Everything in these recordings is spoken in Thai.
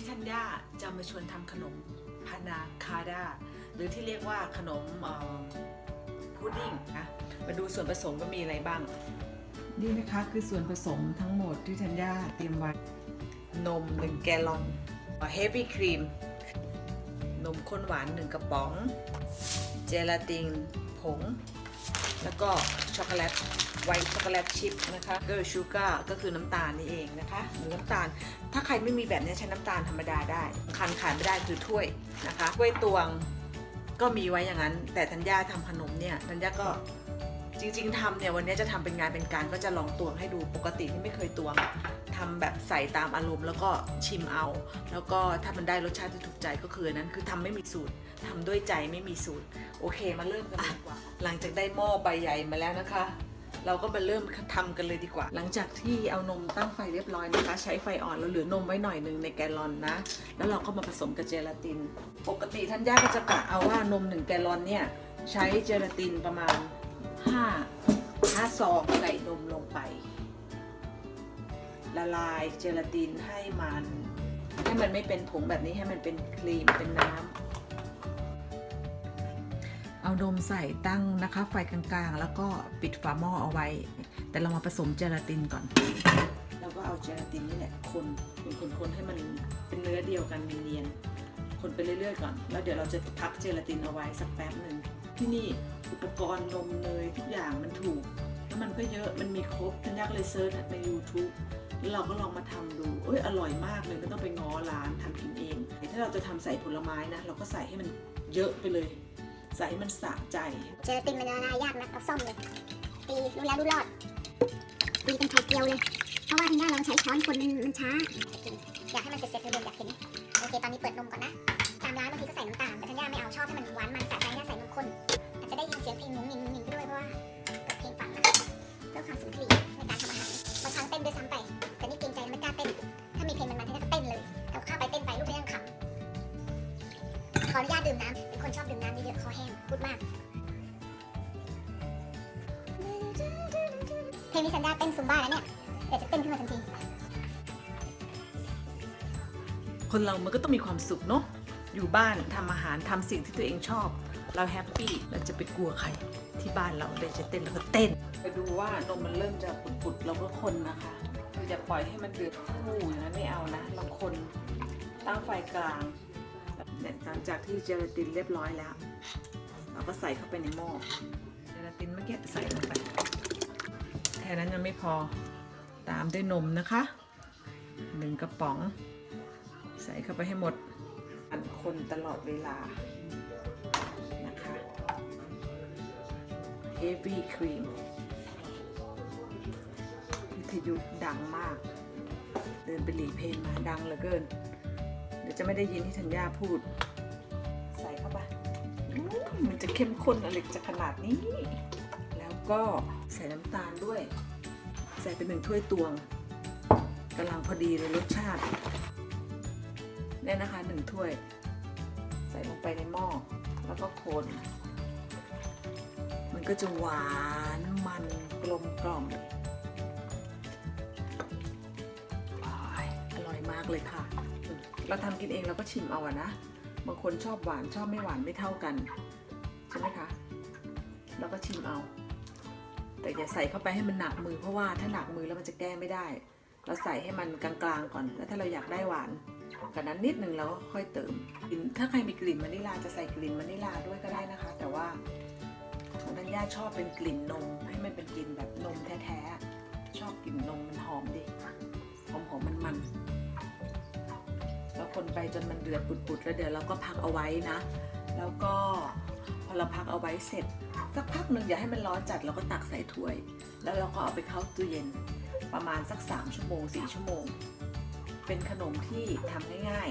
ที่ท่านย่าจะมาชวนทำขนมพานาคาดาหรือที่เรียกว่าขนมเอ่อพุดดิ้งนะมาดูส่วนผสมว่ามีอะไรบ้าง นี่นะคะคือส่วนผสมทั้งหมดที่ธัญญาเตรียมไว้ นม 1 แกลลอนเฮฟวี่ครีม นมข้นหวาน 1 กระป๋อง เจลาตินผง แล้วก็ช็อกโกแลตไวท์ช็อกโกแลตชิพนะคะก็ชูการ์ก็คือน้ำตาลนี่เองนะคะหรือน้ำตาล ถ้าใครไม่มีแบบนี้ใช้น้ำตาลธรรมดาได้คันขายไม่ได้คือถ้วยนะคะถ้วยตวงก็มีไว้อย่างนั้น แต่ธัญญาทำขนมเนี่ยธัญญาก็จริงๆทำเนี่ยวันนี้จะทำเป็นงานเป็นการก็จะลองตวงให้ดูปกติที่ไม่เคยตวงทำแบบใส่ตามอารมณ์แล้วก็ชิมเอา แล้วก็ถ้ามันได้รสชาติที่ถูกใจก็คือนนั้นคือทำไม่มีสูตร ทำด้วยใจไม่มีสูตร โอเคมาเริ่มกันดีกว่า หลังจากได้หม้อใบใหญ่มาแล้วนะคะ เราก็มาเริ่มทำกันเลยดีกว่า หลังจากที่เอานมตั้งไฟเรียบร้อยนะคะ ใช้ไฟอ่อนแล้วเหลือนมไว้หน่อยหนึ่งในแกลลอนนะ แล้วเราก็มาผสมกับเจลาติน ปกติท่านย่าก็จะกะเอาว่านม1แกลลอนเนี่ยใช้เจลาตินประมาณ 5 5ซองใส่นมลงไป ละลายเจลาตินให้มันให้มันไม่เป็นผงแบบนี้ให้มันเป็นครีมเป็นน้ำ เอานมใส่ตั้งนะคะ ไฟกลางๆ แล้วก็ปิดฝาหม้อเอาไว้ แต่เรามาผสมเจลาตินก่อนแล้วก็เอาเจลาตินนี่แหละคนคนคนๆให้มันเป็นเนื้อเดียวกันเนียนๆคนไปเรื่อยๆก่อน แล้วเดี๋ยวเราจะพักเจลาตินเอาไว้สักแป๊บหนึ่งที่นี่อุปกรณ์นมเนยทุกอย่างมันถูกแล้วมันก็เยอะมันมีครบท่านยากเลยเซิร์ชใน YouTube แล้วเราก็ลองมาทำดูเอ้ยอร่อยมากเลยไม่ต้องไปง้อร้านทำกินเอง ถ้าเราจะทำใส่ผลไม้นะ เราก็ใส่ให้มันเยอะไปเลย ใสมันสะใจ เจอตินมันละลายยากนะเอาซ่อมเลยตีรู้แล้วรู้รอดตีเป็นไข่เจียวเลย เพราะว่าที่นี่เราใช้ช้อนคนมันมันช้า อยากให้มันเสร็จๆเร็วๆอยากเห็น โอเค ตอนนี้เปิดนมก่อนนะ ตามร้านบางทีก็ใส่น้ำตาล แต่ทันย่าไม่เอาชอบให้มันหวานมัน นี้ซันด้าเต้นซุมบ้าแล้วเนี่ยเดี๋ยวจะเต้นขึ้นมาทันที คนเรามันก็ต้องมีความสุขเนาะ อยู่บ้านทำอาหารทำสิ่งที่ตัวเองชอบ เราแฮปปี้เราจะไปกลัวใคร ที่บ้านเราเดี๋ยวจะเต้นแล้วก็เต้น ไปดูว่านมมันเริ่มจะปุดๆเราก็คนนะคะคืออย่าปล่อยให้มันเดือดฟู่อย่างนั้นไม่เอานะเราคนตั้งไฟกลางเนี่ยหลังจากที่เจลาตินเรียบร้อยแล้ว เราก็ใส่เข้าไปในหม้อเจลาตินเมื่อกี้ใส่ลงไปแค่นั้นยังไม่พอตามด้วยนมนะคะหนึ่งกระป๋อง ใส่เข้าไปให้หมดอันคนตลอดเวลานะคะ heavy cream วิทยุดังมาก เดินไปหลีเพลงมาดังเหลือเกิน เดี๋ยวจะไม่ได้ยินที่ธัญญาพูด ใส่เข้าไป มันจะเข้มข้นอะไรจะขนาดนี้ ก็ใส่น้ำตาลด้วย ใส่เป็นหนึ่งถ้วยตวงกำลังพอดีเลยรสชาติเนี่ยนะคะหนึ่งถ้วย ใส่ลงไปในหม้อแล้วก็คน มันก็จะหวานมันกลมกล่อมอ้ายอร่อยมากเลยค่ะ เราทำกินเองเราก็ชิมเอาอะนะ บางคนชอบหวานชอบไม่หวานไม่เท่ากัน ใช่ไหมคะ เราก็ชิมเอา แต่อย่าใส่เข้าไปให้มันหนักมือเพราะว่าถ้าหนักมือแล้วมันจะแก้ไม่ได้ เราใส่ให้มันกลางๆก่อน แล้วถ้าเราอยากได้หวานกว่านั้นนิดนึงเราก็ค่อยเติมกลิ่นถ้าใครมีกลิ่นวานิลาจะใส่กลิ่นวานิลาด้วยก็ได้นะคะ แต่ว่าของธัญญาชอบเป็นกลิ่นนม ให้มันเป็นกลิ่นแบบนมแท้ๆชอบกลิ่นนมมันหอมดิหอมหอมมันมันๆแล้วคนไปจนมันเดือดปุดๆแล้วเดี๋ยวเราก็พักเอาไว้นะ แล้วก็ อเราพักเอาไว้เสร็จ สักพักหนึ่งอย่าให้มันร้อนจัดเราก็ตักใส่ถ้วย แล้วเราก็เอาไปเข้าตู้เย็น ประมาณสัก 3 ชั่วโมง 4 ชั่วโมง เป็นขนมที่ทำง่าย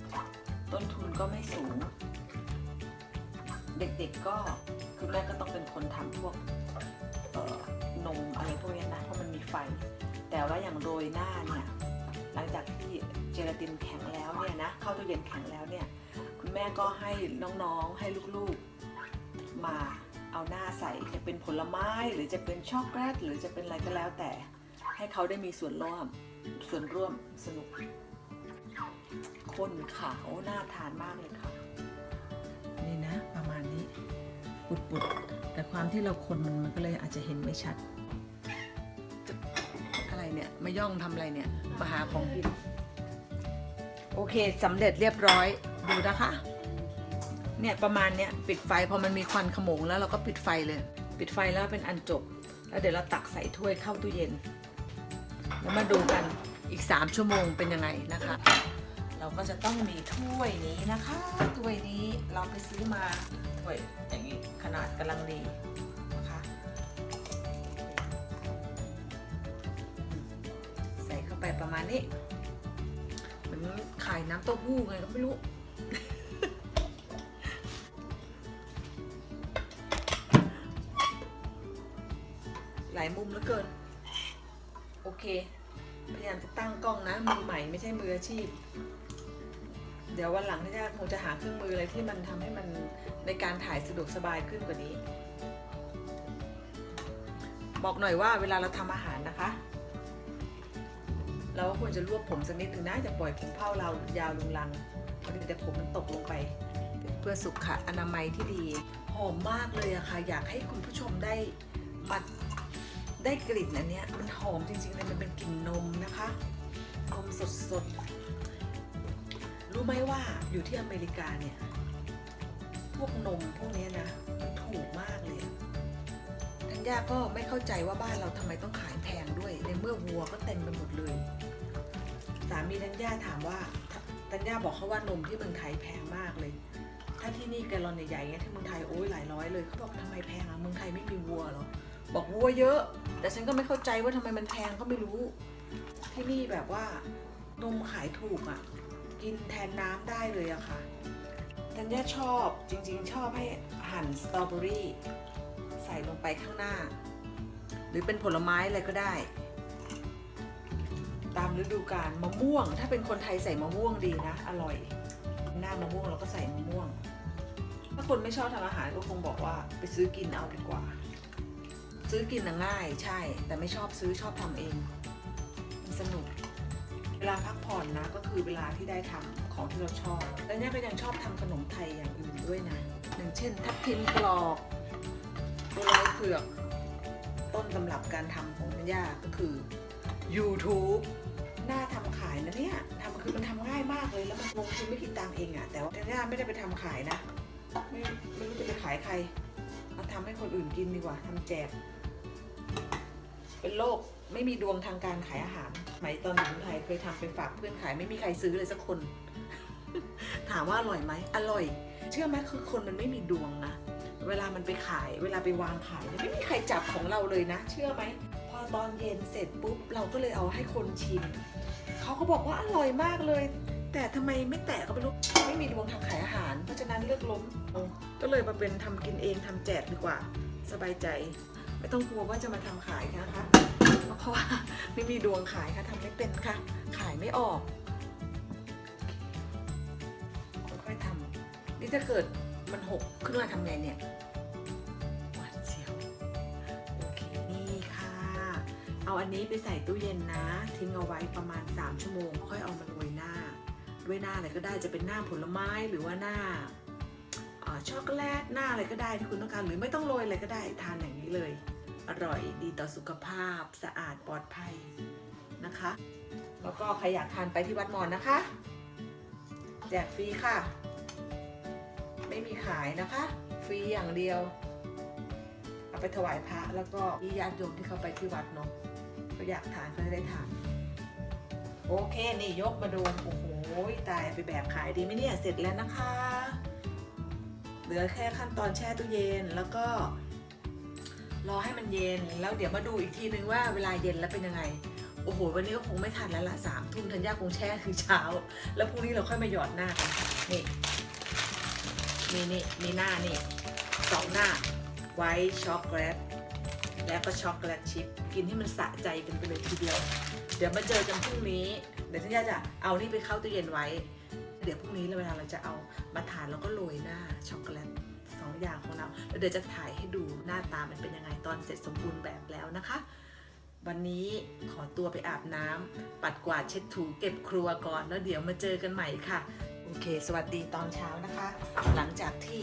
ๆ ต้นทุนก็ไม่สูง เด็กๆก็คือแม่ก็ต้องเป็นคนทำพวกนมอะไรพวกนี้นะเพราะมันมีไฟ แต่ว่าอย่างโรยหน้าเนี่ยหลังจากที่เจลาตินแข็งแล้วเนี่ยนะเข้าตู้เย็นแข็งแล้วเนี่ยคุณแม่ก็ให้น้องๆให้ลูกๆ มาเอาหน้าใส่จะเป็นผลไม้หรือจะเป็นช็อกโกแลตหรือจะเป็นอะไรก็แล้วแต่ ให้เขาได้มีส่วนร่วมส่วนร่วมสนุกข้นค่ะโอ้น่าทานมากเลยค่ะ นี่นะ ประมาณนี้ปุดๆแต่ความที่เราคนมันมันก็เลยอาจจะเห็นไม่ชัดอะไรเนี่ยมาย่องทำอะไรเนี่ยมาหาของกินโอเคสำเร็จเรียบร้อยดูนะคะ เนี่ยประมาณเนี้ยปิดไฟพอมันมีควันขโมงแล้วเราก็ปิดไฟเลย ปิดไฟแล้วเป็นอันจบ แล้วเดี๋ยวเราตักใส่ถ้วยเข้าตู้เย็น แล้วมาดูกันอีก 3 ชั่วโมงเป็นยังไงนะคะ เราก็จะต้องมีถ้วยนี้นะคะถ้วยนี้เราไปซื้อมาถ้วยอย่างนี้ขนาดกำลังดีนะคะใส่เข้าไปประมาณนี้เหมือนขายน้ำเต้าหู้ไงก็ไม่รู้ ลายมุมเหลือเกิน โอเค พยายามจะตั้งกล้องนะ มือใหม่ไม่ใช่มืออาชีพ เดี๋ยววันหลังที่จะคงจะหาเครื่องมืออะไรที่มันทำให้มันในการถ่ายสะดวกสบายขึ้นกว่านี้ บอกหน่อยว่าเวลาเราทำอาหารนะคะ เราก็ควรจะรวบผมสักนิดหนึ่งนะอย่าปล่อยผมเผ้าเรายาวลุงลังเพราะเดี๋ยวผมมันตกลงไป เพื่อสุขอนามัยที่ดีหอมมากเลยอะค่ะ อยากให้คุณผู้ชมได้มา ได้กลิ่นอันเนี้ยมันหอมจริงๆเลยมันเป็นกลิ่นนมนะคะนมสดๆ รู้ไหมว่าอยู่ที่อเมริกาเนี่ย พวกนมพวกนี้นะ มันถูกมากเลยทัญญาก็ไม่เข้าใจว่าบ้านเราทำไมต้องขายแพงด้วย ในเมื่อวัวก็เต็มไปหมดเลย สามีทัญญาถามว่าทัญญาบอกเขาว่านมที่เมืองไทยแพงมากเลย ถ้าที่นี่แกลลอนใหญ่ๆเงี้ยที่เมืองไทยโอ้ยหลายร้อยเลยเขาบอกทำไมแพงอะเมืองไทยไม่มีวัวหรอบอกวัวเยอะ แต่ฉันก็ไม่เข้าใจว่าทำไมมันแพงก็ไม่รู้ ที่นี่แบบว่านมขายถูกอะ่ะ กินแทนน้ำได้เลยอะค่ะธัญญาชอบจริงๆ ชอบให้หั่นสตรอเบอรี่ใส่ลงไปข้างหน้า หรือเป็นผลไม้อะไรก็ได้ ตามฤดูกาลมะม่วง ถ้าเป็นคนไทยใส่มะม่วงดีนะ อร่อย หน้ามะม่วงเราก็ใส่มะม่วง ถ้าคนไม่ชอบทำอาหารก็คงบอกว่าไปซื้อกินเอาดีกว่า ซื้อกินง่ายใช่ แต่ไม่ชอบซื้อชอบทำเองมันสนุก เวลาพักผ่อนนะก็คือเวลาที่ได้ทำของที่เราชอบ แล้วเนี่ยก็ยังชอบทำขนมไทยอย่างอื่นด้วยนะ อย่างเช่น ทับทิมกรอบตัวลอยเผือก ต้นตำรับการทำของแม่ย่าก็คือ YouTube น่าทำขายนะเนี่ยทำคือมันทำง่ายมากเลยแล้วมันลงทุนไม่คิดตังเองอะแต่ว่าแม่ย่าไม่ได้ไปทำขายนะ ไม่ไม่รู้จะไปขายใครมาทำให้คนอื่นกินดีกว่าทำแจก เป็นโรคไม่มีดวงทางการขายอาหารสมัยตอนอยู่ไทยเคยทำไปฝากเพื่อนขายไม่มีใครซื้อเลยสักคน ถามว่าอร่อยไหมอร่อย เชื่อไหมคือคนมันไม่มีดวงนะเวลามันไปขาย เวลาไปวางขายไม่มีใครจับของเราเลยนะ เชื่อไหมพอตอนเย็นเสร็จปุ๊บเราก็เลยเอาให้คนชิมเขาก็บอกว่าอร่อยมากเลย แต่ทำไมไม่แตะก็ไม่รู้ไม่มีดวงทางขายอาหาร เพราะฉะนั้นเลือกล้มก็เลยมาเป็นทำกินเองทำแจกดีกว่า สบายใจ ไม่ต้องกลัวว่าจะมาทำขายนะคะเพราะว่าไม่มีดวงขายค่ะทำไม่เป็นค่ะ ขายไม่ออกค่อยๆทำนี่ถ้าเกิดมันหกขึ้นมาทำไงเนี่ยหวาดเสียวโอเคนี่ค่ะ เอาอันนี้ไปใส่ตู้เย็นนะ ทิ้งเอาไว้ประมาณ 3 ชั่วโมง ค่อยเอามาโรยหน้า ด้วยหน้าอะไรก็ได้จะเป็นหน้าผลไม้หรือว่าหน้า ช็อกโกแลตหน้าอะไรก็ได้ที่คุณต้องการหรือไม่ต้องโรยอะไรก็ได้ทานอย่างนี้เลย อร่อยดีต่อสุขภาพสะอาดปลอดภัยนะคะ แล้วก็ใครอยากทานไปที่วัดมอนนะคะ แจกฟรีค่ะ ไม่มีขายนะคะ ฟรีอย่างเดียว เอาไปถวายพระแล้วก็มีญาติโยมที่เขาไปที่วัดเนาะเขาอยากทานเขาจะได้ทานโอเค นี่ยกมาดู โอ้โห ตายไปแบบขายดีไหมเนี่ย เสร็จแล้วนะคะ เหลือแค่ขั้นตอนแช่ตู้เย็น แล้วก็รอให้มันเย็น แล้วเดี๋ยวมาดูอีกทีนึงว่าเวลาเย็นแล้วเป็นยังไง โอ้โห วันนี้ก็คงไม่ทันแล้วละสามทุ่มธัญญาคงแช่คือเช้า แล้วพรุ่งนี้เราค่อยมาหยอดหน้ากัน นี่มีนี่มีหน้านี่สองหน้า ไวท์ช็อกโกแลต แล้วก็ช็อกโกแลตชิพ กินให้มันสะใจกันไปเลยทีเดียว เดี๋ยวมาเจอกันพรุ่งนี้ เดี๋ยวฉันจะเอานี่ไปเข้าตู้เย็นไว้ เดี๋ยวพรุ่งนี้เวลาเราจะเอามาทานแล้วก็โรยหน้าช็อกโกแลตสองอย่างของเราแล้วเดี๋ยวจะถ่ายให้ดูหน้าตามันเป็นยังไงตอนเสร็จสมบูรณ์แบบแล้วนะคะ วันนี้ขอตัวไปอาบน้ำปัดกวาดเช็ดถูเก็บครัวก่อนแล้วเดี๋ยวมาเจอกันใหม่ค่ะ โอเค สวัสดีตอนเช้านะคะ หลังจากที่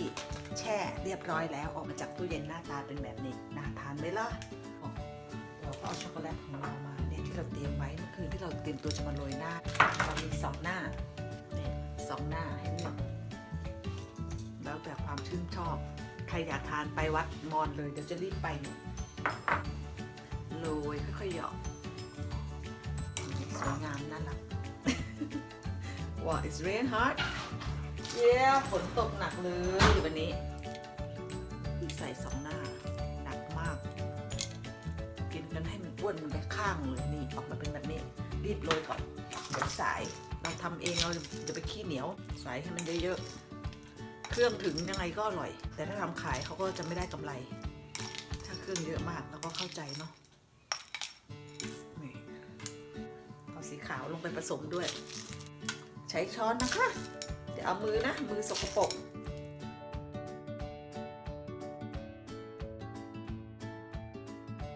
แช่เรียบร้อยแล้วออกมาจากตู้เย็นหน้าตาเป็นแบบนี้น่าทานไหมล่ะเราก็เอาช็อกโกแลตของเรามาเนี่ยที่เราเตรียมไว้เมื่อคืนที่เราเตรียมตัวจะมาโรยหน้าเรามีสองหน้า สองหน้าให้เลือกแล้วแต่ความชื่นชอบ ใครอยากทานไปวัดมอนเลยเดี๋ยวจะรีบไปโรยค่อยๆหยอกสวยงามน่ารักว้า it's rain hard เย้ฝนตกหนักเลยวันนี้ ใส่สองหน้าหนักมาก กินกันให้มันอ้วนมันไปข้างเลยนี่ออกมาเป็นแบบนี้ รีบโรยก่อนเดี๋ยวสาย เราทำเองเราจะไปขี้เหนียวใส่ให้มันเยอะๆ เครื่องถึงยังไงก็อร่อย แต่ถ้าทำขายเขาก็จะไม่ได้กำไร ถ้าเครื่องเยอะมากเราก็เข้าใจเนาะนี่เอาสีขาวลงไปผสมด้วย ใช้ช้อนนะคะ เดี๋ยวเอามือนะ มือสกปรก